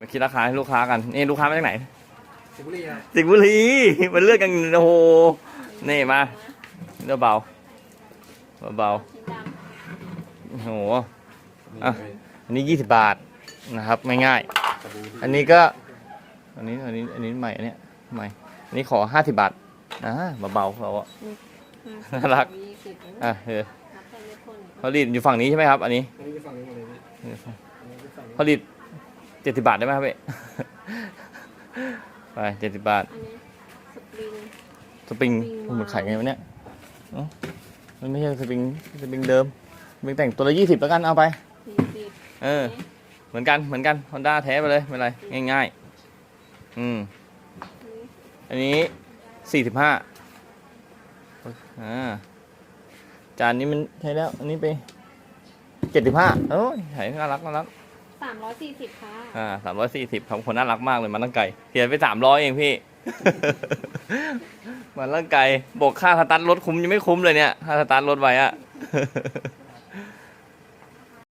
มาคิดราคาให้ลูกค้ากันนี่ลูกค้ามาจากไหนสิงห์บุรีครับสิงห์บุรีมันเลือกกันโอ้โหนี่มาเลือกเบาเบาๆโอ้โหอะอันนี้ยี่สิบบาทนะครับง่ายๆอันนี้ก็ อันนี้อันนี้อันนี้ใหม่อันเนี้ยใหม่อันนี้ขอห้าสิบบาทอ่าเบาๆเราอะน่ารักยี่สิบอะเออนับไปไม่พ้นผลิตอยู่ฝั่งนี้ใช่ไหมครับ อันนี้อันนี้ไปฝั่งนี้หมด เลยพี่อันนี้ไปฝั่งนี้ผลิตเจ็ดสิบาทได้ไหมครับพี่ ไปเจ็ดสิบาท อันนี้สปริง สปริงสปริงมันขายไงวะเนี่ยเอ้ามันไม่ใช่สปริง สปริงเดิมสปริงแต่งตัวละยี่สิบแล้วกันเอาไป สี่สิบเออ เหมือนกันเหมือนกันฮอนด้าแท้ไปเลยไม่เป็นไร ง่ายๆ อืม อันนี้สี่สิบห้าอ่า จานนี้มันใช้แล้ว อันนี้ไปเจ็ดสิบห้าโอ้ยถ่ายน่ารักน่ารัก สามร้อยสี่สิบค่ะ อ่าสามร้อยสี่สิบของคนน่ารักมากเลยมันตั้งไก่เสียไปสามร้อยเองพี่ มันตั้งไก่บวกค่าสตาร์ทรถคุ้มยังไม่คุ้มเลยเนี่ยค่าสตาร์ทรถไว้อะ